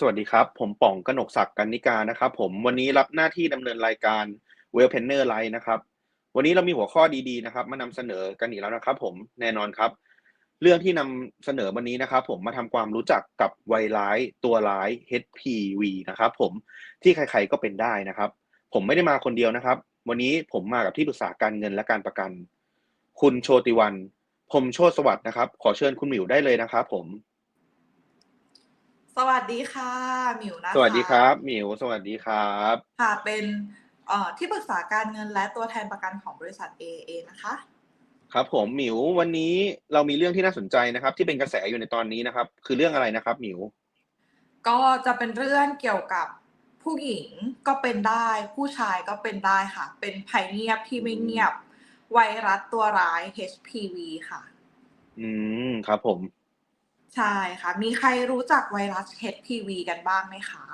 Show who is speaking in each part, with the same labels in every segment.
Speaker 1: สวัสดีครับ ผมป๋องกนกศักดิ์กรรณิกานะครับ ผมวันนี้รับหน้าที่ดำเนินรายการ Wellpreneur Live นะครับ วันนี้เรามีหัวข้อดีๆนะครับ มานำเสนอกันอีกแล้วนะครับ ผมแน่นอนครับ เรื่องที่นำเสนอวันนี้นะครับ ผมมาทำความรู้จักกับไวร้ายตัวร้าย HPV นะครับ ผมที่ใครๆก็เป็นได้นะครับ ผมไม่ได้มาคนเดียวนะครับ วันนี้ผมมากับที่ปรึกษาการเงินและการประกัน คุณโชติวรรณพรมโชติสวัสดิ์นะครับ ขอเชิญคุณหมิวได้เลยนะครับ ผม
Speaker 2: สวัสดีค่ะหมิวนะ
Speaker 1: สวัสดีค
Speaker 2: คะ
Speaker 1: รับหมิวสวัสดีครับ
Speaker 2: ค่ะเป็นเอ่อที่ปรึกษาการเงินและตัวแทนประกันของบริษัท AAA นะคะ
Speaker 1: ครับผมหมิววันนี้เรามีเรื่องที่น่าสนใจนะครับ ที่เป็นกระแสอยู่ในตอนนี้นะครับ คือเรื่องอะไรนะครับหมิว?
Speaker 2: ก็จะเป็นเรื่องเกี่ยวกับผู้หญิงก็เป็นได้ ผู้ชายก็เป็นได้ค่ะ เป็นภัยเงียบที่ไม่เงียบ ไวรัสตัวร้าย HPV ค่ะ
Speaker 1: อืมครับผม
Speaker 2: ใช่ค่ะ มีใครรู้จักไวรัส HPV กันบ้างไหมคะ?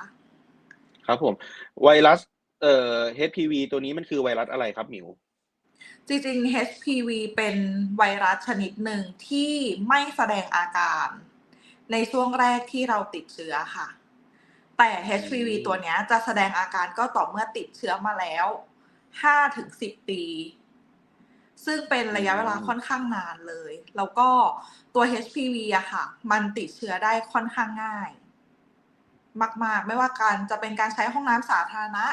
Speaker 1: ครับผม ไวรัสเอ่อ HPV ตัวนี้มันคือไวรัสอะไรครับหมิว?
Speaker 2: จริงๆ HPV เป็นไวรัสชนิดหนึ่งที่ไม่แสดงอาการ ในช่วงแรกที่เราติดเชื้อค่ะ แต่
Speaker 1: อื
Speaker 2: HPV
Speaker 1: ม
Speaker 2: ตัวเนี้ยจะแสดงอาการก็ต่อเมื่อติดเชื้อมาแล้ว 5-10 ปี ซึ่งเป็น
Speaker 1: อื
Speaker 2: ระยะเวลาค่อ
Speaker 1: ม
Speaker 2: นข้างนานเลย แล้วก็ตัว HPV อะค่ะ มันติดเชื้อได้ค่อนข้างง่าย มาก ๆ ไม่ว่าการจะเป็นการใช้ห้องน้ำสาธารณะ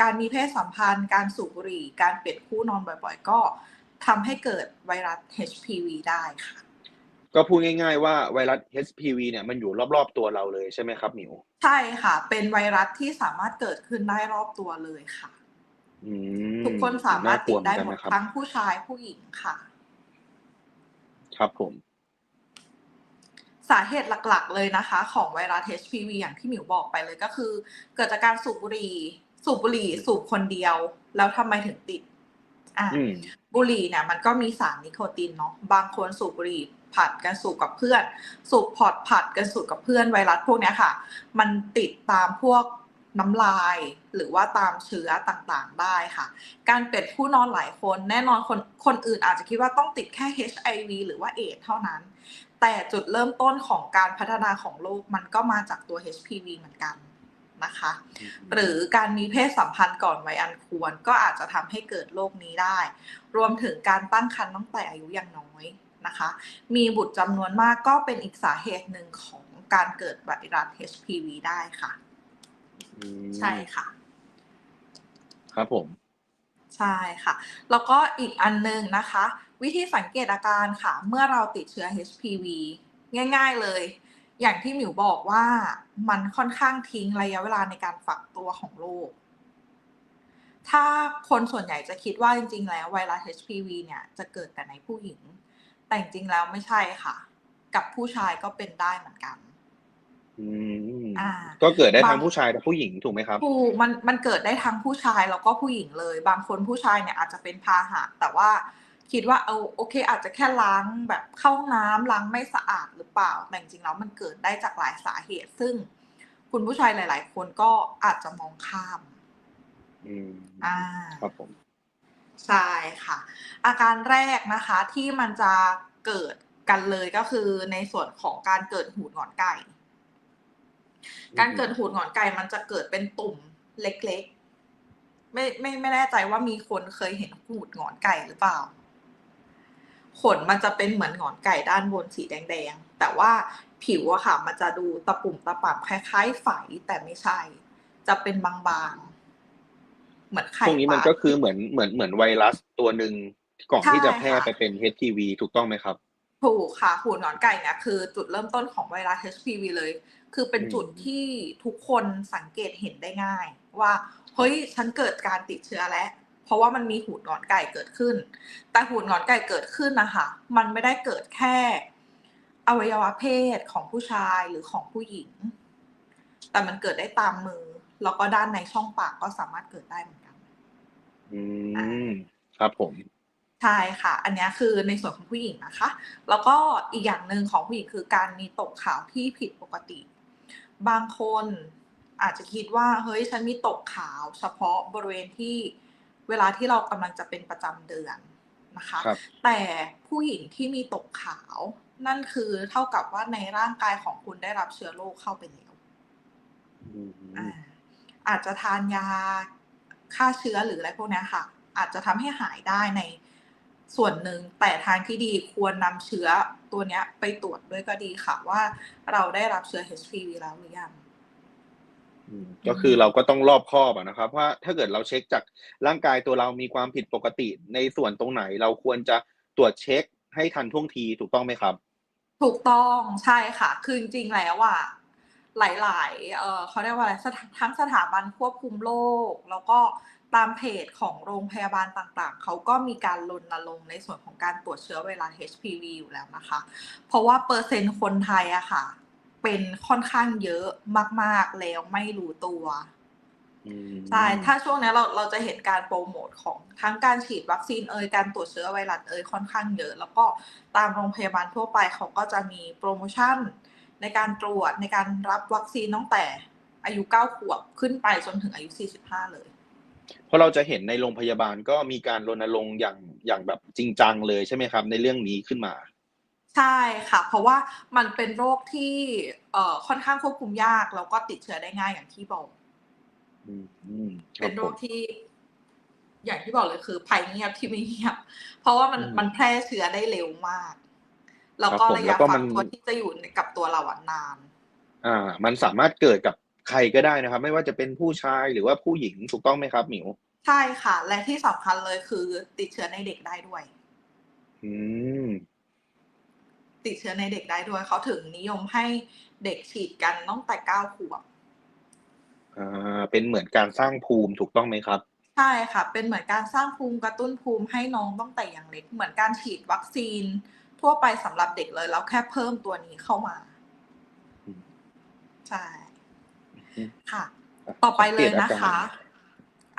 Speaker 2: การมีเพศสัมพันธ์ การสูบบุหรี่ การเปลี่ยนคู่นอนบ่อย ๆ ก็ทำให้เกิดไวรัส HPV ได้ค่ะ
Speaker 1: ก็พูดง่ายๆว่าไวรัส HPV เนี่ยมันอยู่รอบๆตัวเราเลยใช่ไหมครับหมิว?
Speaker 2: ใช่ค่ะ เป็นไวรัสที่สามารถเกิดขึ้นได้รอบตัวเลยค่ะ
Speaker 1: อื
Speaker 2: ทุก
Speaker 1: ม
Speaker 2: คนสามา
Speaker 1: น่าร
Speaker 2: ถ
Speaker 1: ก
Speaker 2: ต
Speaker 1: ลัิว
Speaker 2: ด
Speaker 1: เหมื
Speaker 2: ได
Speaker 1: อน้กัน
Speaker 2: หมด
Speaker 1: นะครับ
Speaker 2: ทั้งผู้ชายผู้หญิงค่ะ
Speaker 1: ครับผม
Speaker 2: สาเหตุหลักๆเลยนะคะ ของไวรัส HPV อย่างที่หมิวบอกไปเลยก็คือ เกิดจากการสูบบุหรี่ สูบบุหรี่สูบคนเดียว แล้วทำไมถึงติดอา
Speaker 1: อืม
Speaker 2: บุหรี่เนี่ยมันก็มีสารนิโคตินเนาะบางคนสูบบุหรี่ผลัดกันสูบกับเพื่อน สูบพอร์ตผลัดกันสูบกับเพื่อนไวรัสพวกเนี้ยค่ะ มันติดตามพวก น้ำลาย หรือว่าตามเชื้อต่างๆได้ค่ะ การเปลี่ยนคู่นอนหลายคนแน่นอนคนคนอื่นอาจจะคิดว่าต้องติดแค่ HIV หรือว่าเอดส์เท่านั้น แต่จุดเริ่มต้นของการพัฒนาของโรคมันก็มาจากตัว HPV เหมือนกันนะคะ
Speaker 1: อื
Speaker 2: หรือ
Speaker 1: ม
Speaker 2: การมีเพศสัมพันธ์ก่อนวัยอันควร ก็อาจจะทำให้เกิดโรคนี้ได้ รวมถึงการตั้งครรภ์ตั้งแต่อายุยังน้อยนะคะ มีบุตรจำนวนมากก็เป็นอีกสาเหตุหนึ่งของการเกิดไวรัส HPV ได้ค่ะ
Speaker 1: อื
Speaker 2: ใช่
Speaker 1: ม
Speaker 2: ค่ะ
Speaker 1: ครับผม
Speaker 2: ใช่ค่ะ แล้วก็อีกอันหนึ่งนะคะ วิธีสังเกตอาการค่ะ เมื่อเราติดเชื้อ HPV ง่าย ๆเลย อย่างที่หมิวบอกว่ามันค่อนข้างทิ้งระยะเวลาในการฟักตัวของโรคถ้าคนส่วนใหญ่จะคิดว่าจริง ๆ แล้วไวรัส HPV เนี่ยจะเกิดแต่ในผู้หญิง แต่จริงๆแล้วไม่ใช่ค่ะ กับผู้ชายก็เป็นได้เหมือนกัน
Speaker 1: อืม
Speaker 2: อา
Speaker 1: ก็เกิดได้
Speaker 2: บา
Speaker 1: ทั้
Speaker 2: ง
Speaker 1: งผู้ชายและผู้หญิงถูกไหมครับ?
Speaker 2: ถูกมันมันเกิดได้ทั้งผู้ชายแล้วก็ผู้หญิงเลย บางคนผู้ชายเนี่ยอาจจะเป็นพาหะ แต่ว่าคิดว่าเออโอเค อาจจะแค่ล้างแบบเข้าห้องน้ำล้างไม่สะอาดหรือเปล่า แต่จริงๆแล้วมันเกิดได้จากหลายสาเหตุ ซึ่งคุณผู้ชายหลาย ๆ คนก็อาจจะมองข้าม
Speaker 1: อืม
Speaker 2: อา
Speaker 1: ครับผม
Speaker 2: ใช่ค่ะ อาการแรกนะคะที่มันจะเกิดกันเลยก็คือในส่วนของการเกิดหูดหงอนไก่
Speaker 1: อื
Speaker 2: การ
Speaker 1: อฮึ
Speaker 2: เกิดหูดหงอนไก่มันจะเกิดเป็นตุ่มเล็กๆ ไม่ไม่ไม่แน่ใจว่ามีคนเคยเห็นหูดหงอนไก่หรือเปล่า?ขนมันจะเป็นเหมือนหงอนไก่ด้านบนสีแดงๆ แต่ว่าผิวอะค่ะ มันจะดูตะปุ่มตะป่ำคล้ายๆไฝแต่ไม่ใช่ จะเป็นบางๆ เหมือนไข
Speaker 1: พ่วกนี้มันก็
Speaker 2: ปลาท
Speaker 1: คือเหมือนเหมือนเหมือนไวรัสตัวหนึ่งก่อน
Speaker 2: ใช่
Speaker 1: ที่จะแพร่
Speaker 2: ค่ะ
Speaker 1: ไปเป็น HPV ถูกต้องไหมครับ?
Speaker 2: ถูกค่ะหูดหงอนไก่เนี่ยคือ จุดเริ่มต้นของไวรัส HPV เลย คือเป็น
Speaker 1: อื
Speaker 2: จุด
Speaker 1: ม
Speaker 2: ที่ทุกคนสังเกตเห็นได้ง่าย ว่าเฮ้ยฉันเกิดการติดเชื้อแล้วเพราะว่ามันมีหูดหงอนไก่เกิดขึ้น แต่หูดหงอนไก่เกิดขึ้นน่ะค่ะมันไม่ได้เกิดแค่ อวัยวะเพศของผู้ชายหรือของผู้หญิง แต่มันเกิดได้ตามมือ แล้วก็ด้านในช่องปากก็สามารถเกิดได้เหมือนกัน
Speaker 1: อื
Speaker 2: อา
Speaker 1: มครับผม
Speaker 2: ใช่ค่ะ อันเนี้ยคือในส่วนของผู้หญิงนะคะ แล้วก็อีกอย่างหนึ่งของผู้หญิงคือการมีตกขาวที่ผิดปกติ บางคนอาจจะคิดว่าเฮ้ยฉันมีตกขาวเฉพาะบริเวณที่เวลาที่เรากำลังจะเป็นประจำเดือนนะคะ
Speaker 1: ครับ
Speaker 2: แต่ผู้หญิงที่มีตกขาวนั่นคือเท่ากับว่าในร่างกายของคุณได้รับเชื้อโรคเข้าไปแล้ว
Speaker 1: อืม
Speaker 2: อ่าอาจจะทานยาฆ่าเชื้อหรืออะไรพวกเนี้ยค่ะ อาจจะทำให้หายได้ในส่วนหนึ่งแต่ทางที่ดีควรนำเชื้อ ตัวเนี้ยไปตรวจด้วยก็ดีค่ะว่าเราได้รับเชื้อ HPV แล้วหรือยัง
Speaker 1: อืมก็คือเราก็ต้องรอบคอบอะนะครับว่าถ้าเกิดเราเช็คจากร่างกายตัวเรามีความผิดปกติ ในส่วนตรงไหนเราควรจะตรวจเช็คให้ทันท่วงทีถูกต้องไหมครับ
Speaker 2: ถูกต้องใช่ค่ะ คือจริงๆแล้วอะหลายๆเอ่อเขาเรียกว่าอะไรสถาทั้งสถาบันควบคุมโรคแล้วก็ ตามเพจของโรงพยาบาลต่างๆ เขาก็มีการรณรงค์ในส่วนของการตรวจเชื้อไวรัส HPV อยู่แล้วนะคะ เพราะว่าเปอร์เซ็นต์คนไทยอะค่ะ เป็นค่อนข้างเยอะมาก ๆ แล้วไม่รู้ตัว
Speaker 1: อืม
Speaker 2: ใช่ ถ้าช่วงนี้เราเราจะเห็นการโปรโมทของทั้งการฉีดวัคซีนเอ่ยการตรวจเชื้อไวรัสเอ่ยค่อนข้างเยอะ แล้วก็ตามโรงพยาบาลทั่วไปเขาก็จะมีโปรโมชั่นในการตรวจในการรับวัคซีนตั้งแต่อายุ 9 ขวบขึ้นไปจนถึงอายุ 45 เลย
Speaker 1: เพราะเราจะเห็นในโรงพยาบาลก็มีการรณรงค์อย่างอย่างแบบจริงจังเลยใช่ไหมครับ ในเรื่องนี้ขึ้นมา
Speaker 2: ใช่ค่ะ เพราะว่ามันเป็นโรคที่เอ่อค่อนข้างควบคุมยากแล้วก็ติดเชื้อได้ง่ายอย่างที่บอก
Speaker 1: อืมอืมค
Speaker 2: เป็
Speaker 1: รับ
Speaker 2: นโร
Speaker 1: ผ
Speaker 2: ค
Speaker 1: ม
Speaker 2: ที่ อย่างที่บอกเลยคือภัยเงียบที่ไม่เงียบ เพราะว่ามัน
Speaker 1: อืม
Speaker 2: มันแพร่เชื้อได้เร็วมากแล้ว
Speaker 1: ครับ
Speaker 2: ก็
Speaker 1: ผม
Speaker 2: ระ
Speaker 1: แล้
Speaker 2: ยะ
Speaker 1: วก็
Speaker 2: ฟั
Speaker 1: มั
Speaker 2: ก
Speaker 1: น
Speaker 2: ตัวที่จะอยู่กับตัวเราอะนาน
Speaker 1: อ่า มันสามารถเกิดกับ ใครก็ได้นะครับ ไม่ว่าจะเป็นผู้ชายหรือว่าผู้หญิงถูกต้องไหมครับหมิว
Speaker 2: ใช่ค่ะ และที่สำคัญเลยคือติดเชื้อในเด็กได้ด้วย
Speaker 1: อืม
Speaker 2: ติดเชื้อในเด็กได้ด้วยเขาถึงนิยมให้เด็กฉีดกันตั้งแต่เก้าขวบ
Speaker 1: อ่าเป็นเหมือนการสร้างภูมิถูกต้องไหมครับ
Speaker 2: ใช่ค่ะ เป็นเหมือนการสร้างภูมิกระตุ้นภูมิให้น้องตั้งแต่อย่างเล็ก เหมือนการฉีดวัคซีน ทั่วไปสำหรับเด็กเลยแล้วแค่เพิ่มตัวนี้เข้ามา
Speaker 1: อืม
Speaker 2: ใช่
Speaker 1: อืม
Speaker 2: ค่ะ ต่อไปเลยนะคะ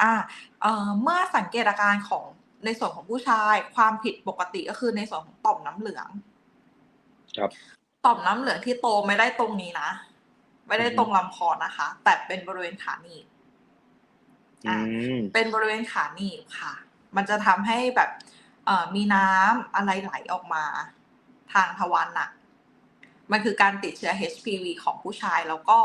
Speaker 2: อ่าเอ่อเมื่อสังเกตอาการของในส่วนของผู้ชายความผิดปกติก็คือในส่วนของต่อมน้ำเหลือง
Speaker 1: ครับ
Speaker 2: ต่อมน้ำเหลืองที่โตไม่ได้ตรงนี้นะไม่ได้
Speaker 1: อือฮึ
Speaker 2: ตรงลำคอนะคะ แต่เป็นบริเวณขาหนีบ
Speaker 1: อืม
Speaker 2: เป็นบริเวณขาหนีบค่ะ มันจะทำให้แบบ เอ่อมีน้ำอะไรไหลออกมา ทางทวารหนัก มันคือการติดเชื้อ HPV ของผู้ชาย แล้วก็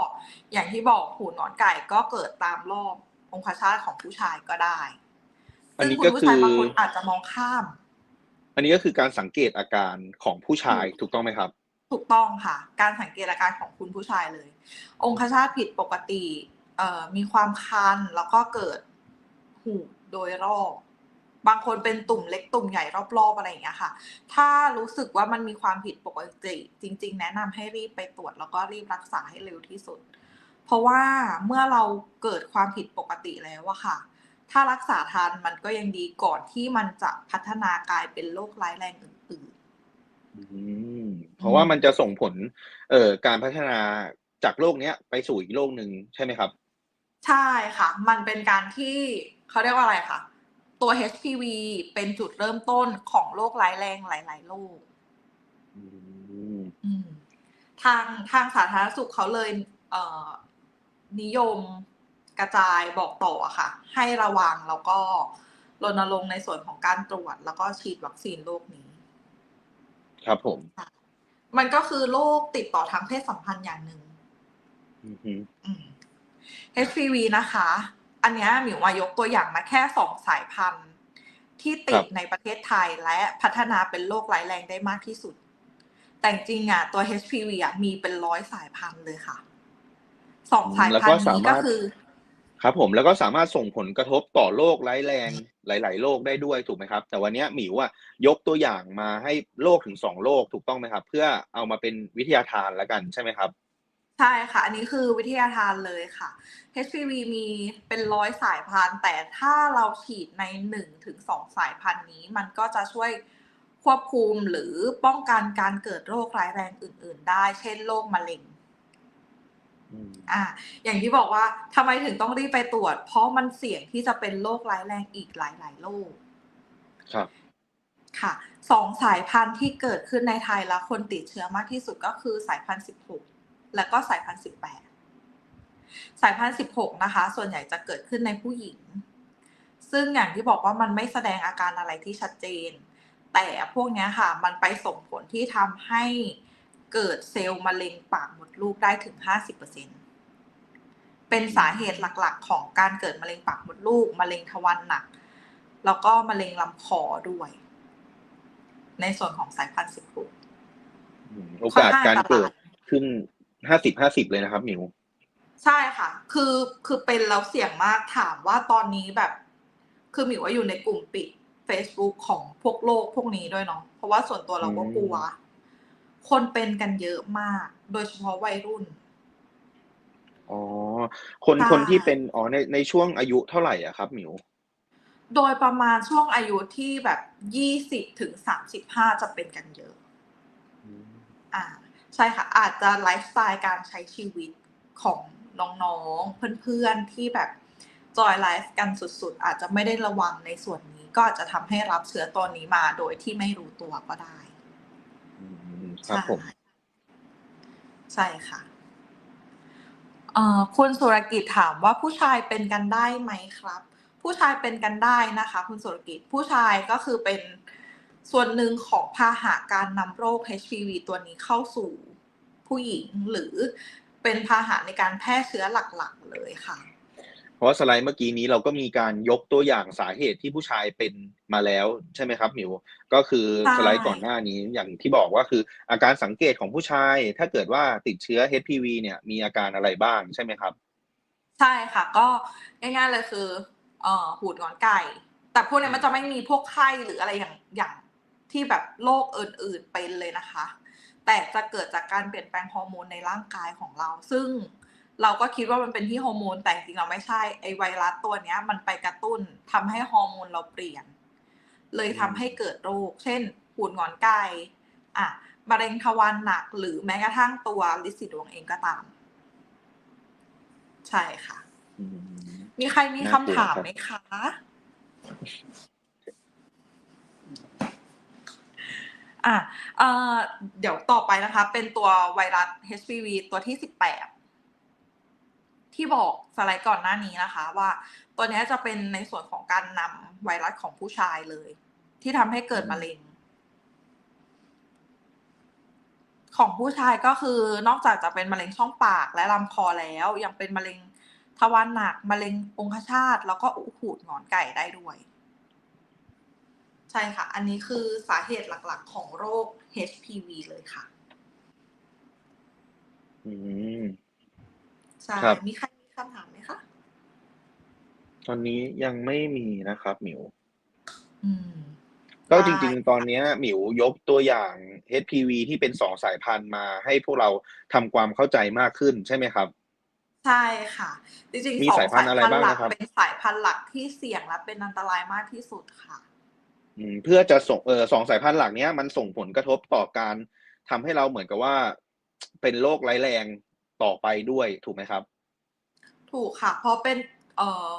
Speaker 2: อย่างที่บอกหูหนอนไก่ก็เกิดตามรอบองคชาตของผู้ชายก็ได้
Speaker 1: อัน
Speaker 2: ซึ่ง
Speaker 1: นี้
Speaker 2: คุณ
Speaker 1: ก็
Speaker 2: ผู้
Speaker 1: คือ
Speaker 2: ชายบางคนอาจจะมองข้าม
Speaker 1: อันนี้ก็คือการสังเกตอาการของผู้ชายถูกต้องไหมครับ
Speaker 2: ถูกต้องค่ะ การสังเกตอาการของคุณผู้ชายเลย องคชาตผิดปกติเอ่อมีความคันแล้วก็เกิดหูดโดยรอบ บางคนเป็นตุ่มเล็กตุ่มใหญ่รอบๆอะไรอย่างเงี้ยค่ะ ถ้ารู้สึกว่ามันมีความผิดปกติจริง ๆ แนะนำให้รีบไปตรวจแล้วก็รีบรักษาให้เร็วที่สุด เพราะว่าเมื่อเราเกิดความผิดปกติแล้วอะค่ะ ถ้ารักษาทันมันก็ยังดีก่อนที่มันจะพัฒนากลายเป็นโรคร้ายแรงอื่น
Speaker 1: อืมเพราะว่ามันจะส่งผล เอ่อการพัฒนาจากโรคเนี้ยไปสู่อีกโรคหนึ่งใช่ไหมครับ
Speaker 2: ๆใช่ค่ะ มันเป็นการที่เขาเรียกว่าอะไรคะ ตัว HPV เป็นจุดเริ่มต้นของโรคร้ายแรงหลาย ๆ โรค
Speaker 1: อืม
Speaker 2: อืมทางทางสาธารณสุขเขาเลยเอ่อนิยมกระจายบอกต่ออะค่ะ ให้ระวังแล้วก็รณรงค์ในส่วนของการตรวจ แล้วก็ฉีดวัคซีนโรคนี้
Speaker 1: ครับผม
Speaker 2: มันก็คือโรคติดต่อทางเพศสัมพันธ์อย่างหนึ่ง
Speaker 1: อือฮึ
Speaker 2: อืม HPV นะคะ อันเนี้ยหมิวมายกตัวอย่างมาแค่สองสายพันธุ์ที่ติดในประเทศไทยและพัฒนาเป็นโรคร้ายแรงได้มากที่สุด แต่จริงๆอะตัว HPV อะมีเป็นร้อยสายพันธุ์เลยค่ะสองสายพันธุ์นี้ก็คือ
Speaker 1: ครับ ผมแล้วก็สามารถส่งผลกระทบต่อโรคร้ายแรงหลาย ๆ โรคได้ด้วยถูกไหมครับ แต่วันเนี้ยหมิวอะยกตัวอย่างมาให้โรคถึงสองโรคถูกต้องไหมครับ เพื่อเอามาเป็นวิทยาทานแล้วกันใช่ไหมครับ
Speaker 2: ใช่ค่ะ อันนี้คือวิทยาทานเลยค่ะ HPV มีเป็นร้อยสายพันธุ์ แต่ถ้าเราฉีดในหนึ่งถึงสองสายพันธุ์นี้ มันก็จะช่วยควบคุมหรือป้องกันการเกิดโรคร้ายแรงอื่น ๆ ได้ เช่นโรคมะเร็ง
Speaker 1: อืม
Speaker 2: อ่า อย่างที่บอกว่าทำไมถึงต้องรีบไปตรวจ เพราะมันเสี่ยงที่จะเป็นโรคร้ายแรงอีกหลาย ๆ โรค
Speaker 1: ครับ
Speaker 2: ค่ะ สองสายพันธุ์ที่เกิดขึ้นในไทยแล้วคนติดเชื้อมากที่สุดก็คือสายพันธุ์16 แล้วก็สายพันธุ์18สายพันธุ์16นะคะ ส่วนใหญ่จะเกิดขึ้นในผู้หญิง ซึ่งอย่างที่บอกว่ามันไม่แสดงอาการอะไรที่ชัดเจน แต่พวกนี้ค่ะ มันไปส่งผลที่ทำให้เกิดเซลล์มะเร็งปากมดลูกได้ถึง 50%เป็นสาเหตุหลักๆ ของการเกิดมะเร็งปากมดลูก มะเร็งทวารหนัก แล้วก็มะเร็งลำคอด้วย ในส่วนของสายพันธุ์สิบหก
Speaker 1: โอกาสการเกิดขึ้น ห้าสิบห้าสิบเลยนะครับหมิว
Speaker 2: ใช่ค่ะ คือคือเป็นแล้วเสี่ยงมากถามว่าตอนนี้แบบ คือหมิวว่าอยู่ในกลุ่มปิด Facebook ของพวกโลกพวกนี้ด้วยเนาะเพราะว่าส่วนตัวเราก็กลัว คนเป็นกันเยอะมาก โดยเฉพาะวัยรุ่น
Speaker 1: อ๋อคน
Speaker 2: ใช่
Speaker 1: คนที่เป็นอ๋อในในช่วงอายุเท่าไหร่อะครับหมิว
Speaker 2: โดยประมาณช่วงอายุที่แบบยี่สิบถึงสามสิบห้าจะเป็นกันเยอะ อ่า ใช่ค่ะ อาจจะไลฟ์สไตล์การใช้ชีวิตของน้องๆ เพื่อนๆ ที่แบบจอยไลฟ์กันสุดๆ อาจจะไม่ได้ระวังในส่วนนี้ ก็อาจจะทำให้รับเชื้อตัวนี้มาโดยที่ไม่รู้ตัวก็ได้
Speaker 1: อืมครับผม
Speaker 2: ใช่ใช่ค่ะเอ่อคุณสุรกิจถามว่าผู้ชายเป็นกันได้ไหมครับ ผู้ชายเป็นกันได้นะคะ คุณสุรกิจผู้ชายก็คือเป็น ส่วนหนึ่งของพาหะการนำโรค HPV ตัวนี้เข้าสู่ผู้หญิงหรือเป็นพาหะในการแพร่เชื้อหลักๆเลยค่ะ
Speaker 1: เพราะสไลด์เมื่อกี้นี้เราก็มีการยกตัวอย่างสาเหตุที่ผู้ชายเป็นมาแล้วใช่ไหมครับหมิวก็คือ
Speaker 2: ใช่
Speaker 1: สไลด์ก่อนหน้านี้อย่างที่บอกว่าคืออาการสังเกตของผู้ชาย ถ้าเกิดว่าติดเชื้อ HPV เนี่ยมีอาการอะไรบ้างใช่ไหมครับ
Speaker 2: ใช่ค่ะ ก็ง่ายๆเลยคือเอ่อหูดงอนไก่ แต่พวกเนี้ยมันจะไม่มีพวกไข้หรืออะไรอย่างอย่าง ที่แบบโรคอื่นๆเป็นเลยนะคะ แต่จะเกิดจากการเปลี่ยนแปลงฮอร์โมนในร่างกายของเรา ซึ่งเราก็คิดว่ามันเป็นที่ฮอร์โมนแต่จริงๆเราไม่ใช่ไอไวรัสตัวเนี้ย มันไปกระตุ้นทำให้ฮอร์โมนเราเปลี่ยน เลยทำให้เกิดโรค เช่นหูดงอนไก่อะมะเร็งทวารหนักหรือแม้กระทั่งตัวลิซิดวงเองก็ตาม ใช่ค่ะ
Speaker 1: อืม
Speaker 2: มีใครมี
Speaker 1: น่า
Speaker 2: คำ
Speaker 1: กลัว
Speaker 2: ถาม
Speaker 1: ครับ
Speaker 2: ไหมคะ อะเอ่อเดี๋ยวต่อไปนะคะ เป็นตัวไวรัส HPV ตัวที่สิบแปดที่บอกสไลด์ก่อนหน้านี้นะคะ ว่าตัวนี้จะเป็นในส่วนของการนำไวรัสของผู้ชายเลย ที่ทำให้เกิดมะเร็ง ของผู้ชายก็คือนอกจากจะเป็นมะเร็งช่องปากและลำคอแล้ว ยังเป็นมะเร็งทวารหนักมะเร็งองคชาตแล้วก็อุหูดหงอนไก่ได้ด้วย ใช่ค่ะ อันนี้คือสาเหตุหลักๆ ของโรค HPV เลยค่ะ
Speaker 1: อืม
Speaker 2: ใช่
Speaker 1: ครับ
Speaker 2: มีใครมีคำถามไหมคะ
Speaker 1: ตอนนี้ยังไม่มีนะครับ หมิว
Speaker 2: อืม
Speaker 1: ก็
Speaker 2: ได้
Speaker 1: จริง ๆ ตอนเนี้ยหมิวยกตัวอย่าง HPV ที่เป็นสองสายพันธุ์มาให้พวกเราทำความเข้าใจมากขึ้นใช่ไหมครับ
Speaker 2: ใช่ค่ะ จริง
Speaker 1: มี
Speaker 2: ๆสอง
Speaker 1: สายพันธุ์อะไรบ้าง
Speaker 2: หลั
Speaker 1: นะครับ
Speaker 2: เป็นสายพันธุ์หลักที่เสี่ยงและเป็นอันตรายมากที่สุดค่ะ
Speaker 1: อืม เพื่อจะส่งเออสองสายพันธุ์หลักเนี้ยมันส่งผลกระทบต่อการทำให้เราเหมือนกับว่า เป็นโรคร้ายแรงต่อไปด้วยถูกไหมครับ
Speaker 2: ถูกค่ะ เพราะเป็นเอ่อ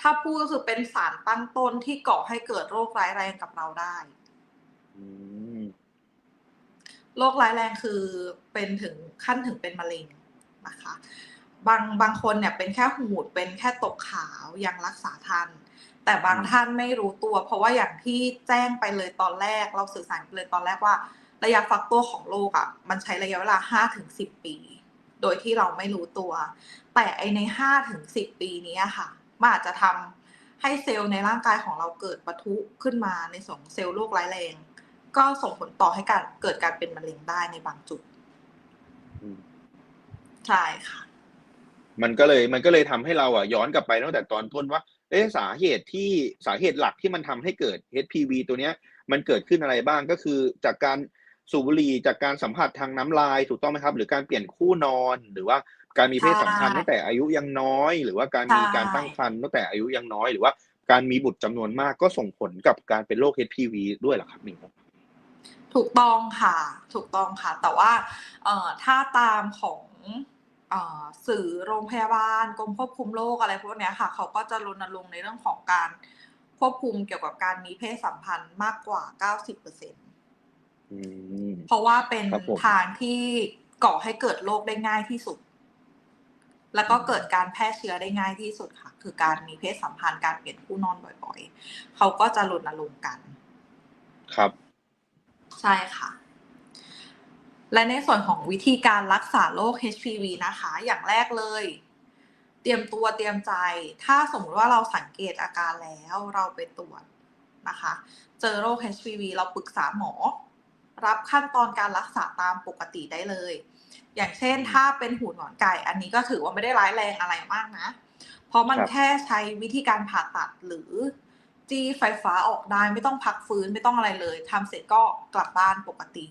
Speaker 2: ถ้าพูดก็คือเป็นสารตั้งต้นที่ก่อให้เกิดโรคร้ายแรงกับเราได้
Speaker 1: อืม
Speaker 2: โรคร้ายแรงคือเป็นถึงขั้นถึงเป็นมะเร็งนะคะ บางบางคนเนี่ยเป็นแค่หูดเป็นแค่ตกขาวยังรักษาทัน แต่บาง
Speaker 1: อืม
Speaker 2: ท่านไม่รู้ตัว เพราะว่าอย่างที่แจ้งไปเลยตอนแรก เราสื่อสารไปเลยตอนแรกว่า ระยะฟักตัวของโรคอะ มันใช้ระยะเวลาห้าถึงสิบปี โดยที่เราไม่รู้ตัว แต่ไอในห้าถึงสิบปีนี้อะค่ะมันอาจจะทำให้เซลล์ในร่างกายของเราเกิดปะทุขึ้นมาในส่วนของเซลล์โรคร้ายแรง ก็ส่งผลต่อให้การเกิดการเป็นมะเร็งได้ในบางจุด
Speaker 1: อืม
Speaker 2: ใช่ค่ะ
Speaker 1: มันก็เลยมันก็เลยทำให้เราอะย้อนกลับไปตั้งแต่ตอนต้นว่า เอ๊ะสาเหตุที่สาเหตุหลักที่มันทำให้เกิด HPV ตัวเนี้ยมันเกิดขึ้นอะไรบ้างก็คือจากการสูบบุหรี่จากการสัมผัสทางน้ำลายถูกต้องไหมครับ หรือการเปลี่ยนคู่นอนหรือว่าการมีเพศสัมพันธ์ตั้งแต่อายุยังน้อย หรือว่าการมี
Speaker 2: ใช่
Speaker 1: การตั้งครรภ์ตั้งแต่อายุยังน้อยหรือว่าการมีบุตรจำนวนมากก็ส่งผลกับการเป็นโรค HPV ด้วยเหรอครับหมิว
Speaker 2: ถูกต้องค่ะ ถูกต้องค่ะ แต่ว่าเอ่อถ้าตามของเอ่อ สื่อโรงพยาบาลกรมควบคุมโรคอะไรพวกเนี้ยค่ะ เขาก็จะรณรงค์ในเรื่องของการควบคุมเกี่ยวกับการมีเพศสัมพันธ์มากกว่า 90%เอื
Speaker 1: ม
Speaker 2: พราะว่าเป็น
Speaker 1: ครับผม
Speaker 2: ทางที่ก่อให้เกิดโรคได้ง่ายที่สุด แล้วก็เกิดการแพร่เชื้อได้ง่ายที่สุดค่ะ คือการมีเพศสัมพันธ์การเปลี่ยนคู่นอนบ่อยๆ เขาก็จะรณรงค์กัน
Speaker 1: ครับ
Speaker 2: ใช่ค่ะ และในส่วนของวิธีการรักษาโรค HPV นะคะ อย่างแรกเลย เตรียมตัวเตรียมใจ ถ้าสมมติว่าเราสังเกตอาการแล้วเราไปตรวจนะคะ เจอโรค HPV เราปรึกษาหมอ รับขั้นตอนการรักษาตามปกติได้เลย อย่างเช่นถ้าเป็นหูหนอนไก่ อันนี้ก็ถือว่าไม่ได้ร้ายแรงอะไรมากนะ เพราะมัน
Speaker 1: ครับ
Speaker 2: แค่ใช้วิธีการผ่าตัดหรือจี้ไฟฟ้าออกได้ไม่ต้องพักฟื้นไม่ต้องอะไรเลยทำเสร็จก็กลับบ้านปกติ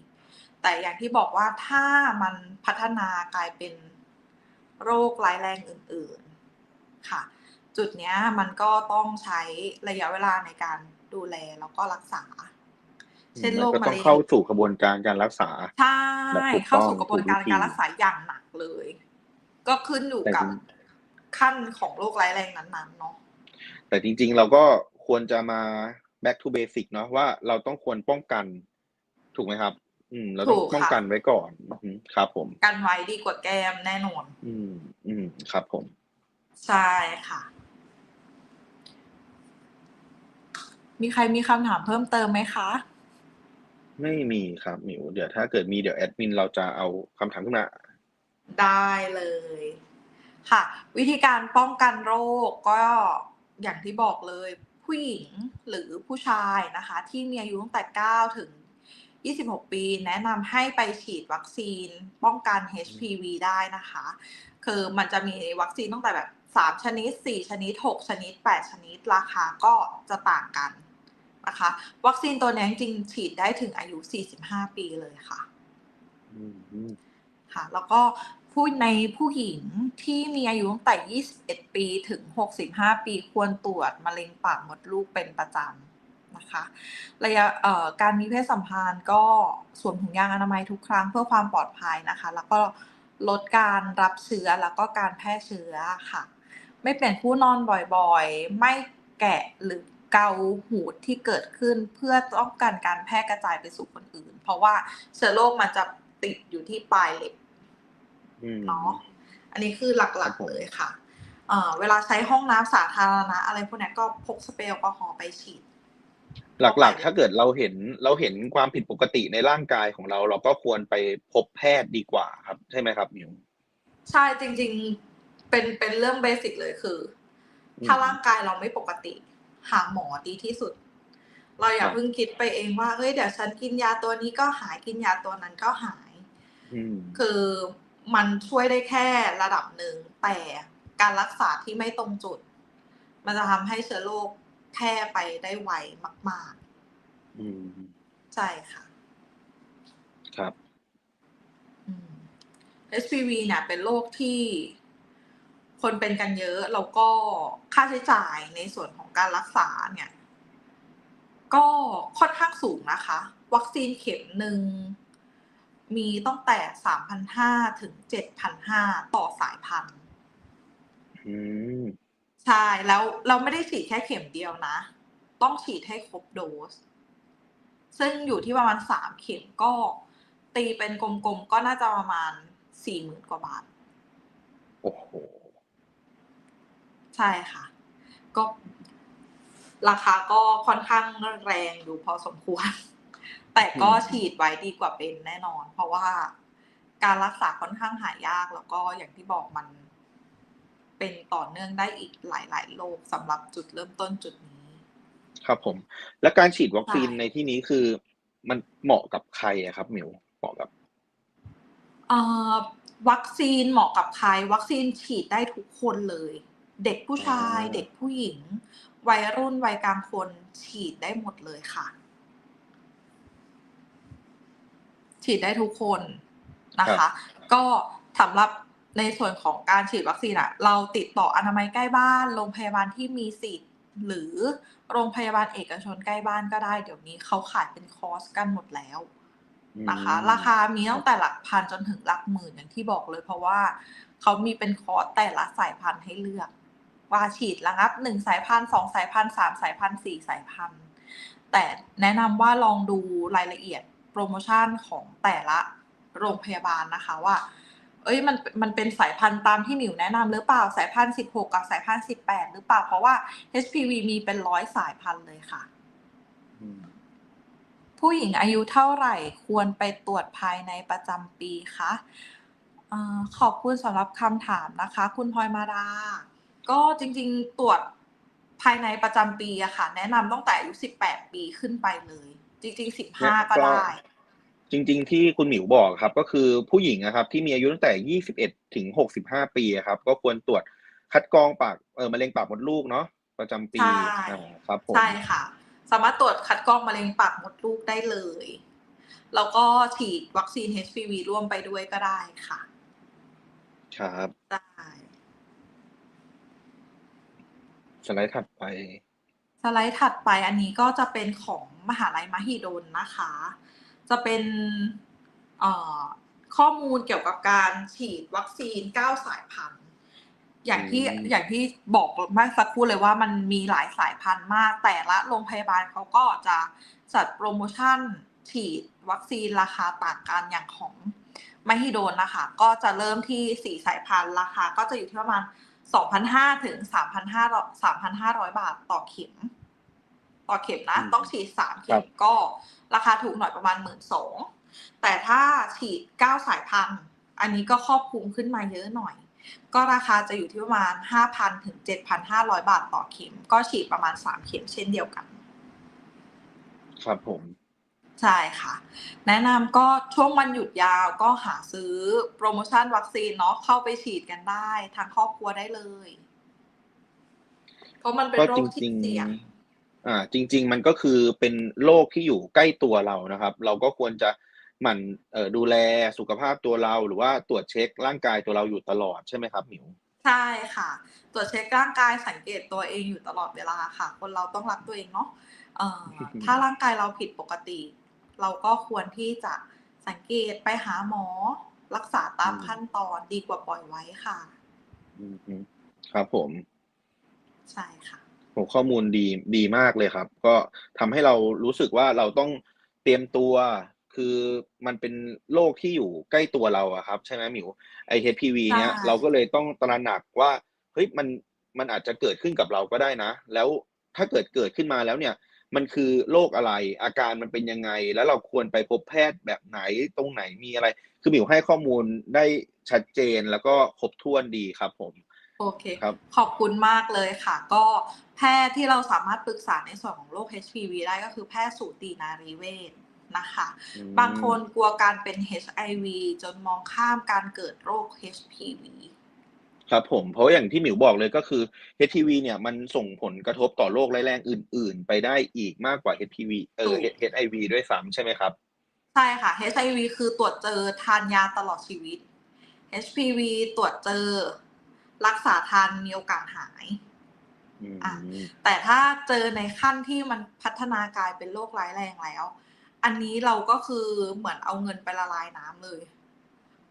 Speaker 2: แต่อย่างที่บอกว่าถ้ามันพัฒนากลายเป็นโรคร้ายแรงอื่น ๆ ค่ะ จุดเนี้ยมันก็ต้องใช้ระยะเวลาในการดูแลแล้วก็รักษา เช่นโรค
Speaker 1: มันก็
Speaker 2: มะ
Speaker 1: ต้อง
Speaker 2: เร็ง
Speaker 1: เข้าสู่กระบวนการการรักษา
Speaker 2: ใช่
Speaker 1: แบบถูกต้อง
Speaker 2: เข้าสู่กระบวนการ
Speaker 1: ถูกวิธี
Speaker 2: การรักษาอย่างหนักเลย ก็ขึ้นอยู่
Speaker 1: แต่
Speaker 2: กับ
Speaker 1: จริง
Speaker 2: ขั้นของโรคร้ายแรงนั้นๆเนาะ
Speaker 1: แต่จริง ๆ เราก็ควรจะมา back to basic เนาะว่าเราต้องควรป้องกันถูกไหมครับ อืมเราต้อง
Speaker 2: ถูกค่ะ
Speaker 1: ป้องกันไว้ก่อนอือฮึครับ ผม
Speaker 2: กันไว้ดีกว่าแก้มแน่นอน
Speaker 1: อืม อืมครับผม
Speaker 2: ใช่ค่ะ มีใครมีคำถามเพิ่มเติมไหมคะ
Speaker 1: ไม่มีครับหมิวเดี๋ยวถ้าเกิดมีเดี๋ยวแอดมินเราจะเอาคำถามขึ้นมา
Speaker 2: ได้เลย ค่ะ วิธีการป้องกันโรคก็อย่างที่บอกเลยผู้หญิงหรือผู้ชายนะคะ ที่มีอายุตั้งแต่ 9 ถึง 26 ปี แนะนำให้ไปฉีดวัคซีนป้องกัน HPV ได้นะคะ คือมันจะมีวัคซีนตั้งแต่แบบ 3 ชนิด 4 ชนิด 6 ชนิด 8 ชนิดราคาก็จะต่างกันนะคะ วัคซีนตัวนี้จริงๆฉีดได้ถึงอายุ 45 ปีเลยค่ะ
Speaker 1: อืมอืม
Speaker 2: ค่ะ แล้วก็ผู้ในผู้หญิงที่มีอายุตั้งแต่ 21 ปีถึง 65 ปีควรตรวจมะเร็งปากมดลูกเป็นประจำ นะคะระยะเอ่อการมีเพศสัมพันธ์ก็สวมถุงยางอนามัยทุกครั้งเพื่อความปลอดภัยนะคะ แล้วก็ลดการรับเชื้อแล้วก็การแพร่เชื้อค่ะ ไม่เปลี่ยนคู่นอนบ่อยๆ ไม่แกะหรือเกาหูดที่เกิดขึ้นเพื่อต้องการการแพร่กระจายไปสู่คนอื่น เพราะว่าเชื้อโรคมันจะติดอยู่ที่ปลายเล็บ
Speaker 1: อืม
Speaker 2: เนาะอันนี้คือห
Speaker 1: ครั
Speaker 2: ลั
Speaker 1: บ
Speaker 2: ก
Speaker 1: ผม
Speaker 2: ๆเลยค่ะเอ่อเวลาใช้ห้องน้ำสาธารณะอะไรพวกเนี้ยก็พกสเปรย์แอลกอฮอล์ไปฉีด
Speaker 1: หลักๆ ถ้าเกิดเราเห็นเราเห็นความผิดปกติในร่างกายของเรา เราก็ควรไปพบแพทย์ดีกว่าครับ ใช่ไหมครับหมิว
Speaker 2: ใช่จริง ๆเป็นเป็นเรื่องเบสิกเลยคืออ
Speaker 1: ม
Speaker 2: ถ้าร่างกายเราไม่ปกติ หาหมอดีที่สุด เราอย่า
Speaker 1: ครับ
Speaker 2: เพิ่งคิดไปเองว่าเฮ้ยเดี๋ยวฉันกินยาตัวนี้ก็หายกินยาตัวนั้นก็หาย
Speaker 1: อืม
Speaker 2: คือมันช่วยได้แค่ระดับหนึ่งแต่การรักษาที่ไม่ตรงจุด มันจะทำให้เชื้อโรค แพร่ไปได้ไวมาก
Speaker 1: อืม
Speaker 2: ๆใช่ค่ะ
Speaker 1: ครับ
Speaker 2: อืม HPV เนี่ยเป็นโรคที่คนเป็นกันเยอะ แล้วก็ค่าใช้จ่ายในส่วนของการรักษาเนี่ย ก็ค่อนข้างสูงนะคะ วัคซีนเข็มหนึ่งมีตั้งแต่สามพันห้าถึงเจ็ดพันห้าต่อสายพันธุ์
Speaker 1: อืม
Speaker 2: ใช่แล้วเราไม่ได้ฉีดแค่เข็มเดียวนะ ต้องฉีดให้ครบโดส ซึ่งอยู่ที่ประมาณสามเข็มก็ ตีเป็นกลมๆก็น่าจะประมาณสี่หมื่นกว่าบาท
Speaker 1: โอ้โห
Speaker 2: ใช่ค่ะ ก็ ราคาก็ค่อนข้างแรงอยู่พอสมควร แต่ก็
Speaker 1: อืม
Speaker 2: ฉีดไว้ดีกว่าเป็นแน่นอน เพราะว่าการรักษาค่อนข้างหายากแล้วก็อย่างที่บอกมัน เป็นต่อเนื่องได้อีกหลาย ๆ โรคสำหรับจุดเริ่มต้นจุดนี้
Speaker 1: ครับผม และการฉีดวัคซีน
Speaker 2: ใช่
Speaker 1: ในที่นี้คือ มันเหมาะกับใครอะครับหมิวเหมาะกับ
Speaker 2: เอ่อวัคซีนเหมาะกับใคร วัคซีนฉีดได้ทุกคนเลย เด็กผู้ชาย
Speaker 1: อ่า
Speaker 2: เด็กผู้หญิง วัยรุ่นวัยกลางคนฉีดได้หมดเลยค่ะ ฉีดได้ทุกคนนะคะ ก็สำหรับ ในส่วนของการฉีดวัคซีนอะเราติดต่ออนามัยใกล้บ้าน โรงพยาบาลที่มีสิทธิ์ หรือโรงพยาบาลเอกชนใกล้บ้านก็ได้ เดี๋ยวนี้เขาขายเป็นคอร์สกันหมดแล้วนะคะ
Speaker 1: อืม
Speaker 2: ราคามีตั้งแต่หลักพันจนถึงหลักหมื่นอย่างที่บอกเลย เพราะว่าเขามีเป็นคอร์สแต่ละสายพันธุ์ให้เลือก ว่าฉีดระงับหนึ่งสายพันธุ์สองสายพันธุ์สามสายพันธุ์สี่สายพันธุ์แต่แนะนำว่าลองดูรายละเอียดโปรโมชั่นของแต่ละโรงพยาบาลนะคะว่า เอ้ยมันมันเป็นสายพันธุ์ตามที่หมิวแนะนำหรือเปล่าสายพันธุ์สิบหกกับสายพันธุ์สิบแปดหรือเปล่า เพราะว่า HPV มีเป็นร้อยสายพันธุ์เลยค่ะ
Speaker 1: อืม
Speaker 2: ผู้หญิงอายุเท่าไหร่ควรไปตรวจภายในประจำปีคะเออขอบคุณสำหรับคำถามนะคะ คุณพลอยมาดา ก็จริงๆตรวจภายในประจำปีอะค่ะ แนะนำตั้งแต่อายุสิบแปดปีขึ้นไปเลย จริงๆสิบห้าก็ได้
Speaker 1: จริง ๆ ที่คุณหมิวบอกครับ ก็คือผู้หญิงนะครับ ที่มีอายุตั้งแต่ 21 ถึง 65 ปีอะครับ ก็ควรตรวจคัดกรองปากเออมะเร็งปากมดลูกเนาะประจำปี
Speaker 2: ใช่
Speaker 1: อ่าครับผม
Speaker 2: ใช่ค่ะ สามารถตรวจคัดกรองมะเร็งปากมดลูกได้เลย แล้วก็ฉีดวัคซีน HPV ร่วมไปด้วยก็ได้ค่ะ
Speaker 1: ครับ
Speaker 2: ได้
Speaker 1: สไลด์ถัดไป
Speaker 2: สไลด์ถัดไปอันนี้ก็จะเป็นของมหาลัยมหิดลนะคะ จะเป็นเอ่อข้อมูลเกี่ยวกับการฉีดวัคซีน 9 สายพันธุ์ อย่างที่
Speaker 1: อืม
Speaker 2: อย่างที่บอกเมื่อสักครู่เลยว่ามันมีหลายสายพันธุ์มาก แต่ละโรงพยาบาลเขาก็จะจัดโปรโมชั่นฉีดวัคซีนราคาต่างกันอย่างของมหิดลนะคะ ก็จะเริ่มที่ 4 สายพันธุ์ราคาก็จะอยู่ที่ประมาณ 2,500 ถึง 3,500 3,500 บาทต่อเข็ม ต่อเข็มนะ
Speaker 1: อืม
Speaker 2: ต้องฉีด 3 เข็
Speaker 1: ครั
Speaker 2: ม
Speaker 1: บ
Speaker 2: ก็ ราคาถูกหน่อยประมาณ1 2ื่นแต่ถ้าฉีด9สายพันธุ์อันนี้ก็ครอบคลุมขึ้นมาเยอะหน่อย ก็ราคาจะอยู่ที่ประมาณ 5,000 ถึง 7,500 บาทต่อเข็ม ก็ฉีดประมาณ 3 เข็มเช่นเดียวกัน
Speaker 1: ครับผม
Speaker 2: ใช่ค่ะ แนะนำก็ช่วงวันหยุดยาวก็หาซื้อโปรโมชั่นวัคซีนเนาะเข้าไปฉีดกันได้ทางครอบครัวได้เลย เพราะมันเป็น
Speaker 1: ก็
Speaker 2: โร
Speaker 1: จ
Speaker 2: คที่
Speaker 1: ริง
Speaker 2: เสี่ยง
Speaker 1: ๆ อ่าจริง ๆ มันก็คือเป็นโรคที่อยู่ใกล้ตัวเรานะครับ เราก็ควรจะหมั่นเอ่อดูแลสุขภาพตัวเราหรือว่าตรวจเช็คร่างกายตัวเราอยู่ตลอดใช่ไหมครับหมิว
Speaker 2: ใช่ค่ะ ตรวจเช็คร่างกายสังเกตตัวเองอยู่ตลอดเวลาค่ะ คนเราต้องรักตัวเองเนาะเอ่อถ้าร่างกายเราผิดปกติ เราก็ควรที่จะสังเกตไปหาหมอ รักษาตาม
Speaker 1: อืม
Speaker 2: ขั้นตอนดีกว่าปล่อยไว้ค่ะ
Speaker 1: อืมฮึครับผม
Speaker 2: ใช่ค่ะ
Speaker 1: โหข้อมูลดีดีมากเลยครับ ก็ทำให้เรารู้สึกว่าเราต้องเตรียมตัว คือมันเป็นโรคที่อยู่ใกล้ตัวเราอะครับ ใช่ไหมหมิวไอ HPV เนี้ย
Speaker 2: ใช่
Speaker 1: เราก็เลยต้องตระหนักว่าเฮ้ยมันมันอาจจะเกิดขึ้นกับเราก็ได้นะ แล้วถ้าเกิดเกิดขึ้นมาแล้วเนี่ย มันคือโรคอะไรอาการมันเป็นยังไง แล้วเราควรไปพบแพทย์แบบไหนตรงไหนมีอะไร คือหมิวให้ข้อมูลได้ชัดเจนแล้วก็ครบถ้วนดีครับผม
Speaker 2: โอเค
Speaker 1: ครับ
Speaker 2: ขอบคุณมากเลยค่ะ ก็ แพทย์ที่เราสามารถปรึกษาในส่วนของโรค HPV ได้ก็คือแพทย์สูตินารีเวชนะคะ
Speaker 1: อืม
Speaker 2: บางคนกลัวการเป็น HIV จนมองข้ามการเกิดโรค HPV
Speaker 1: ครับผมเพราะอย่างที่หมิวบอกเลยก็คือ HPV เนี่ยมันส่งผลกระทบต่อโรคร้ายแรงอื่น ๆ ไปได้อีกมากกว่า HPV เออ
Speaker 2: ถูก
Speaker 1: HIV ด้วยซ้ำใช่ไหมครับ
Speaker 2: ใช่ค่ะ HIV คือตรวจเจอทานยาตลอดชีวิต HPV ตรวจเจอรักษาทานมีโอกาสหาย
Speaker 1: อืม
Speaker 2: อะ แต่ถ้าเจอในขั้นที่มันพัฒนากลายเป็นโรคร้ายแรงแล้ว อันนี้เราก็คือเหมือนเอาเงินไปละลายน้ำเลย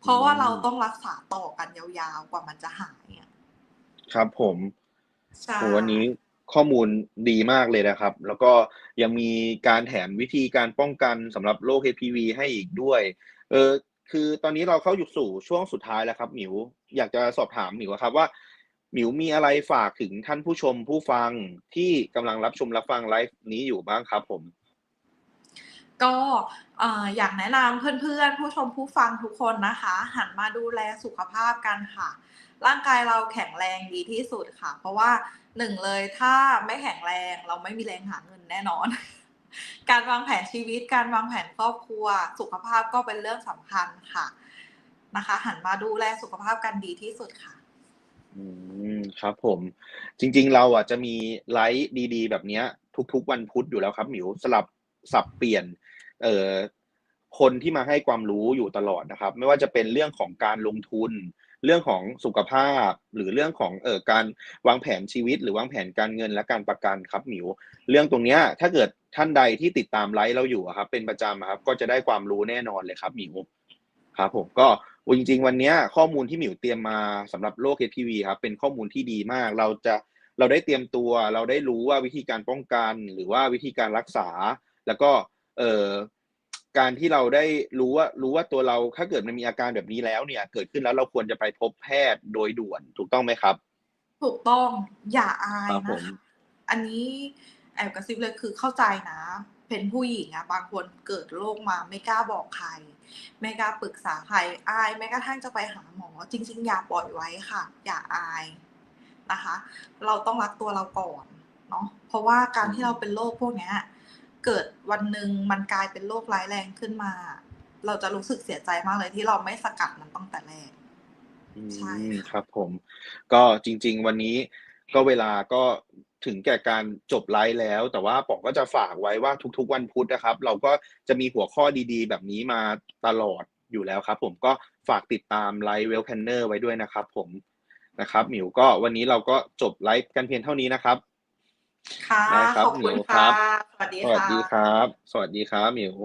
Speaker 2: เพราะว่าเราต้องรักษาต่อกันยาวๆกว่ามันจะหายอะ
Speaker 1: ครับผม
Speaker 2: ใช่
Speaker 1: โหวันนี้ข้อมูลดีมากเลยนะครับ แล้วก็ยังมีการแถมวิธีการป้องกันสำหรับโรค HPV ให้อีกด้วย เออคือตอนนี้เราเข้าอยู่สู่ช่วงสุดท้ายแล้วครับหมิว อยากจะสอบถามหมิวครับว่า หมิวมีอะไรฝากถึงท่านผู้ชมผู้ฟังที่กำลังรับชมรับฟังไลฟ์นี้อยู่บ้างครับผม
Speaker 2: ก็อยากแนะนำเพื่อนๆ ผู้ชมผู้ฟังทุกคนนะคะ หันมาดูแลสุขภาพกันค่ะ ร่างกายเราแข็งแรงดีที่สุดค่ะ เพราะว่าหนึ่งเลยถ้าไม่แข็งแรงเราไม่มีแรงหาเงินแน่นอน การวางแผนชีวิต การวางแผนครอบครัว สุขภาพก็เป็นเรื่องสำคัญค่ะนะคะ หันมาดูแลสุขภาพกันดีที่สุดค่ะ
Speaker 1: อืมครับผม จริงๆ เราอะจะมีไลฟ์ดี ๆ แบบเนี้ย ทุกๆ วันพุธอยู่แล้วครับหมิวสลับสับเปลี่ยน เอ่อคนที่มาให้ความรู้อยู่ตลอดนะครับ ไม่ว่าจะเป็นเรื่องของการลงทุน เรื่องของสุขภาพ หรือเรื่องของเอ่อการวางแผนชีวิต หรือวางแผนการเงินและการประกันครับหมิว เรื่องตรงเนี้ยถ้าเกิดท่านใดที่ติดตามไลฟ์เราอยู่อะครับ เป็นประจำอะครับ ก็จะได้ความรู้แน่นอนเลยครับหมิวครับผมก็ จริง ๆ วันเนี้ยข้อมูลที่หมิวเตรียมมาสำหรับโรค HPV ครับเป็นข้อมูลที่ดีมาก เราจะเราได้เตรียมตัว เราได้รู้ว่าวิธีการป้องกัน หรือว่าวิธีการรักษา แล้วก็เอ่อการที่เราได้รู้ว่ารู้ว่าตัวเราถ้าเกิดมันมีอาการแบบนี้แล้วเนี่ย เกิดขึ้นแล้วเราควรจะไปพบแพทย์โดยด่วนถูกต้องไหมครับ
Speaker 2: ถูกต้องอย่าอาย
Speaker 1: ครับผ
Speaker 2: นะ
Speaker 1: ม
Speaker 2: คะอันนี้แอบกระซิบเลยคือเข้าใจนะ เป็นผู้หญิงอะบางคนเกิดโรคมาไม่กล้าบอกใคร ไม่กล้าปรึกษาใครอายแม้กระทั่งจะไปหาหมอ จริง ๆ อย่าปล่อยไว้ค่ะ อย่าอายนะคะ เราต้องรักตัวเราก่อนเนาะเพราะว่าการที่เราเป็นโรคพวกเนี้ยเกิดวันหนึ่งมันกลายเป็นโรคร้ายแรงขึ้นมา เราจะรู้สึกเสียใจมากเลยที่เราไม่สกัดมันตั้งแต่แรก
Speaker 1: อื
Speaker 2: ใช่
Speaker 1: ม
Speaker 2: ค่ะ
Speaker 1: ครับผม ก็จริง ๆ วันนี้ก็เวลาก็ ถึงแก่การจบไลฟ์แล้ว แต่ว่าป๋องก็จะฝากไว้ว่าทุกๆ วันพุธนะครับ เราก็จะมีหัวข้อดีๆ แบบนี้มาตลอดอยู่แล้วครับ ผมก็ฝากติดตามไลฟ์เวลแพนเนอร์ไว้ด้วยนะครับ ผมนะครับหมิวก็วันนี้เราก็จบไลฟ์กันเพียงเท่านี้นะครับ
Speaker 2: ค่ะ
Speaker 1: ได้ครับ
Speaker 2: ขอบคุณ
Speaker 1: หมิวครั
Speaker 2: ค่ะ
Speaker 1: บ
Speaker 2: สวัสดี
Speaker 1: สวัส
Speaker 2: ค่ะ
Speaker 1: ดีครับ สวัสดีครับหมิว